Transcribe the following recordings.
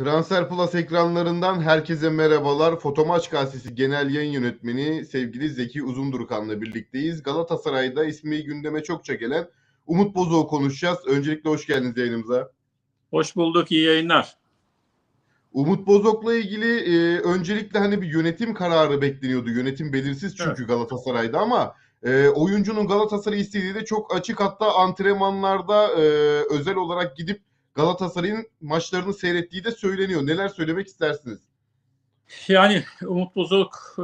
Transfer Plus ekranlarından herkese merhabalar. Fotomaç Gazetesi Genel Yayın Yönetmeni sevgili Zeki Uzundurkan'la birlikteyiz. Galatasaray'da ismi gündeme çokça gelen Umut Bozok'u konuşacağız. Öncelikle hoş geldiniz yayınımıza. Hoş bulduk, iyi yayınlar. Umut Bozok'la ilgili e, öncelikle hani bir yönetim kararı bekleniyordu. Yönetim belirsiz çünkü Galatasaray'da ama e, oyuncunun Galatasaray istediği de çok açık. Hatta antrenmanlarda e, özel olarak gidip Galatasaray'ın maçlarını seyrettiği de söyleniyor. Neler söylemek istersiniz? Yani Umut Bozok e,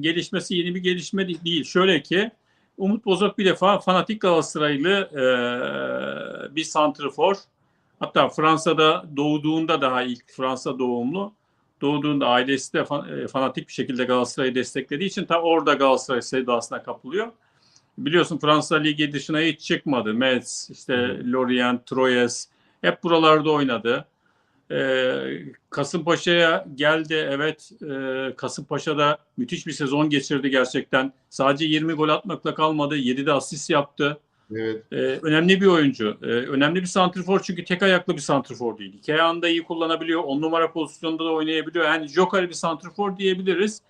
gelişmesi yeni bir gelişme değil. Şöyle ki Umut Bozok bir defa fanatik Galatasaraylı e, bir santrfor. Hatta Fransa'da doğduğunda daha ilk Fransa doğumlu. Doğduğunda ailesi de fan, e, fanatik bir şekilde Galatasaray'ı desteklediği için ta orada Galatasaray sevdasına kapılıyor. Biliyorsun Fransa Ligi dışına hiç çıkmadı. Metz, işte Lorient, Troyes hep buralarda oynadı. Ee, Kasımpaşa'ya geldi evet. Ee, Kasımpaşa'da müthiş bir sezon geçirdi gerçekten. Sadece 20 gol atmakla kalmadı. 7 de asist yaptı. Evet. Ee, önemli bir oyuncu. Ee, önemli bir santrfor çünkü tek ayaklı bir santrfor değil. İki ayağını da iyi kullanabiliyor. On numara pozisyonda da oynayabiliyor. Yani joker bir santrfor diyebiliriz.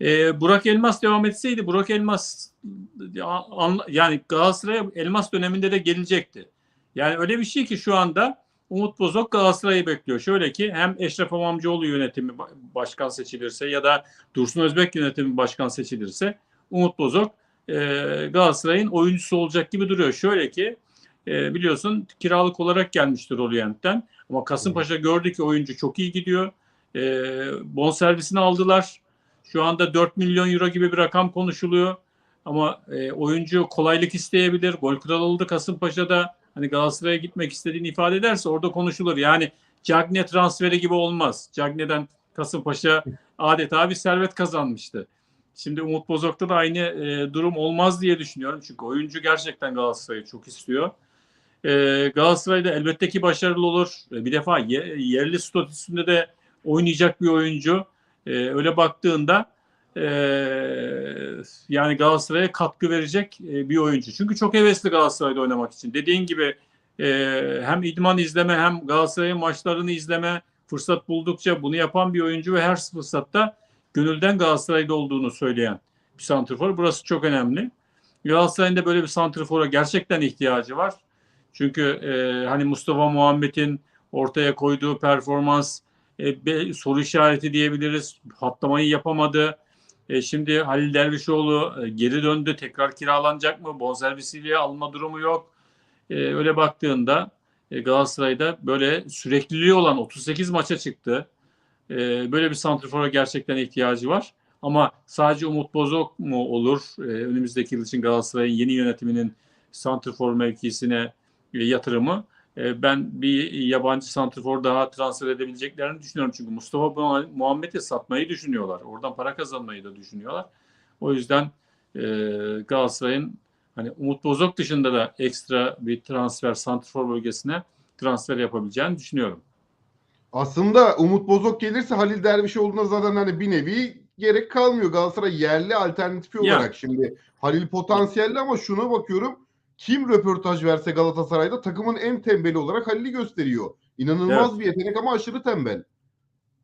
Ee, Burak Elmas devam etseydi Burak Elmas yani Galatasaray'a Elmas döneminde de gelecekti. Yani öyle bir şey ki şu anda Umut Bozok Galatasaray'ı bekliyor. Şöyle ki hem Eşref Amamcıoğlu yönetimi başkan seçilirse ya da Dursun Özbek yönetimi başkan seçilirse Umut Bozok e, Galatasaray'ın oyuncusu olacak gibi duruyor. Şöyle ki e, biliyorsun kiralık olarak gelmiştir Orient'ten ama Kasımpaşa gördü ki oyuncu çok iyi gidiyor. E, bonservisini aldılar. Şu anda 4 milyon euro gibi bir rakam konuşuluyor. Ama e, oyuncu kolaylık isteyebilir. Gol kralı oldu Kasımpaşa'da hani Galatasaray'a gitmek istediğini ifade ederse orada konuşulur. Yani Cagne transferi gibi olmaz. Cagne'den Kasımpaşa adeta bir servet kazanmıştı. Şimdi Umut Bozok'ta da aynı e, durum olmaz diye düşünüyorum. Çünkü oyuncu gerçekten Galatasaray'ı çok istiyor. E, Galatasaray'da elbette ki başarılı olur. E, bir defa ye, yerli statüsünde de oynayacak bir oyuncu. E, öyle baktığında e, yani Galatasaray'a katkı verecek e, bir oyuncu. Çünkü çok hevesli Galatasaray'da oynamak için. Dediğin gibi e, hem idman izleme hem Galatasaray'ın maçlarını izleme fırsat buldukça bunu yapan bir oyuncu ve her fırsatta gönülden Galatasaray'da olduğunu söyleyen bir santrfor. Burası çok önemli. Galatasaray'ın da böyle bir santrfora gerçekten ihtiyacı var. Çünkü e, hani Mustafa Muhammed'in ortaya koyduğu performans e, soru işareti diyebiliriz. Hatlamayı yapamadı. E, şimdi Halil Dervişoğlu e, geri döndü. Tekrar kiralanacak mı? Bonservisiyle alma durumu yok. E, öyle baktığında e, Galatasaray'da böyle sürekliliği olan 38 maça çıktı. E, böyle bir santrfora gerçekten ihtiyacı var. Ama sadece Umut Bozok mu olur? E, önümüzdeki yıl için Galatasaray'ın yeni yönetiminin santrfor mevkisine e, yatırımı. E, ben bir yabancı santrfor daha transfer edebileceklerini düşünüyorum. Çünkü Mustafa Muhammed'i satmayı düşünüyorlar. Oradan para kazanmayı da düşünüyorlar. O yüzden e, Galatasaray'ın hani Umut Bozok dışında da ekstra bir transfer santrfor bölgesine transfer yapabileceğini düşünüyorum. Aslında Umut Bozok gelirse Halil Dervişoğlu'na zaten hani bir nevi gerek kalmıyor. Galatasaray yerli alternatifi olarak ya. şimdi Halil potansiyelli ama şuna bakıyorum kim röportaj verse Galatasaray'da takımın en tembeli olarak Halil'i gösteriyor. İnanılmaz evet. bir yetenek ama aşırı tembel.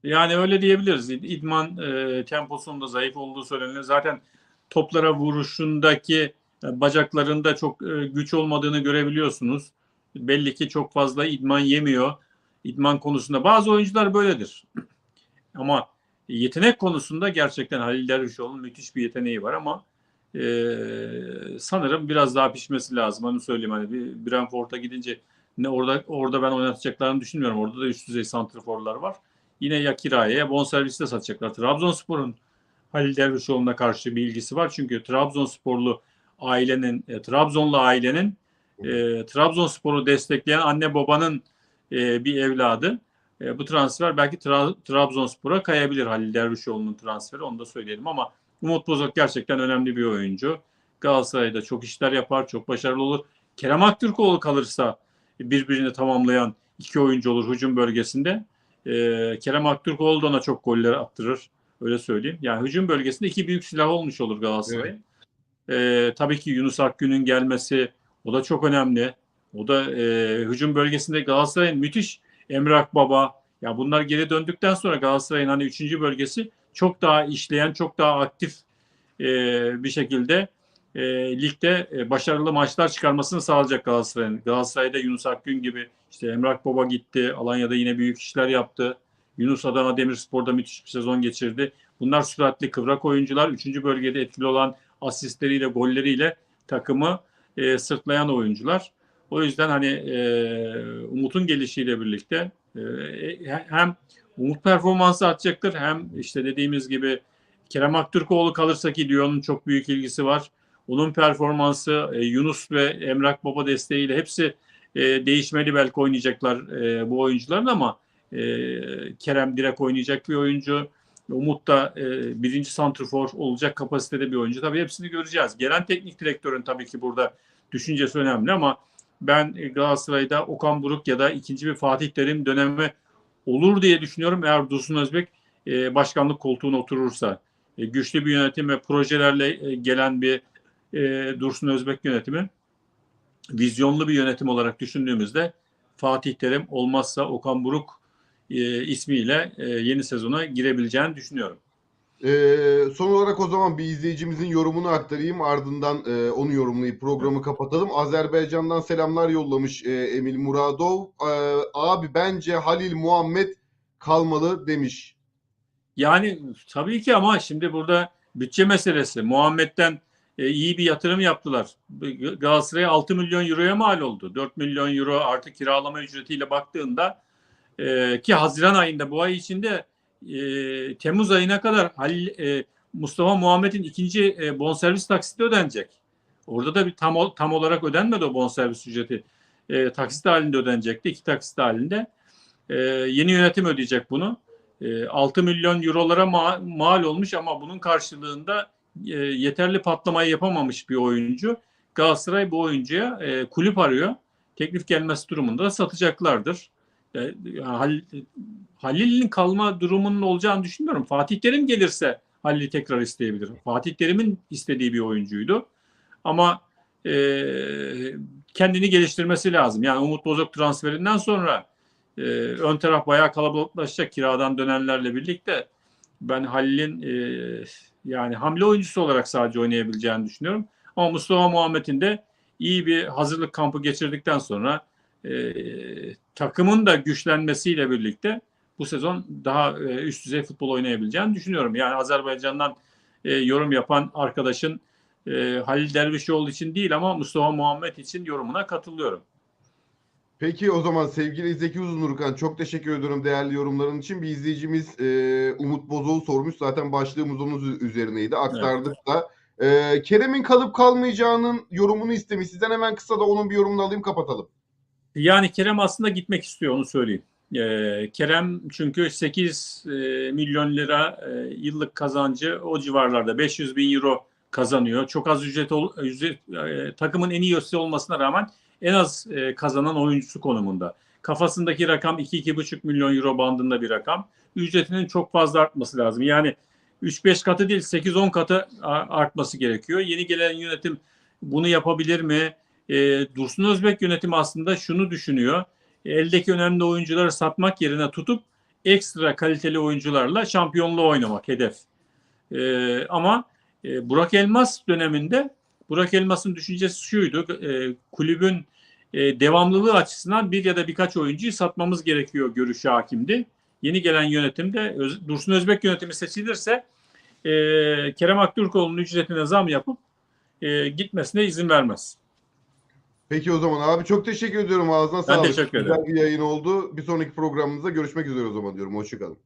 Yani öyle diyebiliriz. İdman e, temposunun zayıf olduğu söyleniyor. Zaten toplara vuruşundaki e, bacaklarında çok e, güç olmadığını görebiliyorsunuz. Belli ki çok fazla idman yemiyor. İdman konusunda bazı oyuncular böyledir. ama yetenek konusunda gerçekten Halil Dervişoğlu'nun müthiş bir yeteneği var ama ee, sanırım biraz daha pişmesi lazım. Onu söyleyeyim hani bir Brentford'a gidince ne orada orada ben oynatacaklarını düşünmüyorum. Orada da üst düzey santrforlar var. Yine ya kiraya ya bonserviste satacaklar. Trabzonspor'un Halil Dervişoğlu'na karşı bir ilgisi var. Çünkü Trabzonsporlu ailenin, e, Trabzonlu ailenin e, Trabzonspor'u destekleyen anne babanın e, bir evladı. E, bu transfer belki Tra- Trabzonspor'a kayabilir Halil Dervişoğlu'nun transferi. Onu da söyleyelim ama Umut Bozok gerçekten önemli bir oyuncu. Galatasaray'da çok işler yapar, çok başarılı olur. Kerem Aktürkoğlu kalırsa birbirini tamamlayan iki oyuncu olur hücum bölgesinde. Ee, Kerem Aktürkoğlu da ona çok goller attırır. Öyle söyleyeyim. Yani hücum bölgesinde iki büyük silah olmuş olur Galatasaray'ın. Evet. Ee, tabii ki Yunus Akgün'ün gelmesi o da çok önemli. O da e, hücum bölgesinde Galatasaray'ın müthiş Emre Akbaba Ya bunlar geri döndükten sonra Galatasaray'ın hani üçüncü bölgesi çok daha işleyen, çok daha aktif e, bir şekilde e, ligde e, başarılı maçlar çıkarmasını sağlayacak Galatasaray'ın. Galatasaray'da Yunus Akgün gibi işte Emrah Baba gitti. Alanya'da yine büyük işler yaptı. Yunus Adana Demirspor'da müthiş bir sezon geçirdi. Bunlar süratli kıvrak oyuncular. Üçüncü bölgede etkili olan asistleriyle, golleriyle takımı e, sırtlayan oyuncular. O yüzden hani e, Umut'un gelişiyle birlikte e, hem Umut performansı artacaktır hem işte dediğimiz gibi Kerem Aktürkoğlu kalırsa ki Lyon'un çok büyük ilgisi var. Onun performansı e, Yunus ve Emrak Baba desteğiyle hepsi e, değişmeli belki oynayacaklar e, bu oyuncuların ama e, Kerem direkt oynayacak bir oyuncu. Umut da e, birinci santrfor olacak kapasitede bir oyuncu. Tabii hepsini göreceğiz. Gelen teknik direktörün tabii ki burada düşüncesi önemli ama ben Galatasaray'da Okan Buruk ya da ikinci bir Fatih Terim dönemi olur diye düşünüyorum. Eğer Dursun Özbek e, başkanlık koltuğuna oturursa e, güçlü bir yönetim ve projelerle e, gelen bir e, Dursun Özbek yönetimi vizyonlu bir yönetim olarak düşündüğümüzde Fatih Terim olmazsa Okan Buruk e, ismiyle e, yeni sezona girebileceğini düşünüyorum. Ee, son olarak o zaman bir izleyicimizin yorumunu aktarayım. Ardından e, onu yorumlayıp programı kapatalım. Azerbaycan'dan selamlar yollamış e, Emil Muradov. E, abi bence Halil Muhammed kalmalı demiş. Yani tabii ki ama şimdi burada bütçe meselesi. Muhammed'den e, iyi bir yatırım yaptılar. Galatasaray'a 6 milyon euroya mal oldu. 4 milyon euro artı kiralama ücretiyle baktığında e, ki Haziran ayında bu ay içinde e, Temmuz ayına kadar Halil, e, Mustafa Muhammed'in ikinci e, bonservis taksiti ödenecek. Orada da bir tam tam olarak ödenmedi o bonservis ücreti. E, taksit halinde ödenecekti. iki taksit halinde. E, yeni yönetim ödeyecek bunu. E, 6 milyon eurolara ma- mal olmuş ama bunun karşılığında e, yeterli patlamayı yapamamış bir oyuncu. Galatasaray bu oyuncuya e, kulüp arıyor. Teklif gelmesi durumunda da satacaklardır. E, Hal, Halil'in kalma durumunun olacağını düşünmüyorum. Fatih Terim gelirse Halil'i tekrar isteyebilir. Fatih Terim'in istediği bir oyuncuydu. Ama e, kendini geliştirmesi lazım. Yani Umut Bozok transferinden sonra e, ön taraf bayağı kalabalıklaşacak kiradan dönenlerle birlikte. Ben Halil'in e, yani hamle oyuncusu olarak sadece oynayabileceğini düşünüyorum. Ama Mustafa Muhammed'in de iyi bir hazırlık kampı geçirdikten sonra e, takımın da güçlenmesiyle birlikte bu sezon daha e, üst düzey futbol oynayabileceğini düşünüyorum. Yani Azerbaycan'dan e, yorum yapan arkadaşın e, Halil Dervişoğlu için değil ama Mustafa Muhammed için yorumuna katılıyorum. Peki o zaman sevgili Zeki Uzunurkan çok teşekkür ediyorum değerli yorumların için. Bir izleyicimiz e, Umut Bozok'u sormuş. Zaten başlığımız onun üzerineydi. Aktardık evet. da. E, Kerem'in kalıp kalmayacağının yorumunu istemiş. Sizden hemen kısa da onun bir yorumunu alayım kapatalım. Yani Kerem aslında gitmek istiyor onu söyleyeyim. Ee, Kerem çünkü 8 e, milyon lira e, yıllık kazancı o civarlarda 500 bin euro kazanıyor. Çok az ücret, ücret e, takımın en iyi üyesi olmasına rağmen en az e, kazanan oyuncusu konumunda. Kafasındaki rakam 2-2,5 milyon euro bandında bir rakam. Ücretinin çok fazla artması lazım. Yani 3-5 katı değil 8-10 katı artması gerekiyor. Yeni gelen yönetim bunu yapabilir mi? E, Dursun Özbek yönetimi aslında şunu düşünüyor. Eldeki önemli oyuncuları satmak yerine tutup ekstra kaliteli oyuncularla şampiyonluğu oynamak hedef. E, ama e, Burak Elmas döneminde Burak Elmas'ın düşüncesi şuydu. E, kulübün e, devamlılığı açısından bir ya da birkaç oyuncuyu satmamız gerekiyor görüşü hakimdi. Yeni gelen yönetimde Öz, Dursun Özbek yönetimi seçilirse e, Kerem Aktürkoğlu'nun ücretine zam yapıp e, gitmesine izin vermez. Peki o zaman abi çok teşekkür ediyorum. Ağzına ben sağlık. teşekkür ederim. Güzel bir yayın oldu. Bir sonraki programımızda görüşmek üzere o zaman diyorum. Hoşçakalın.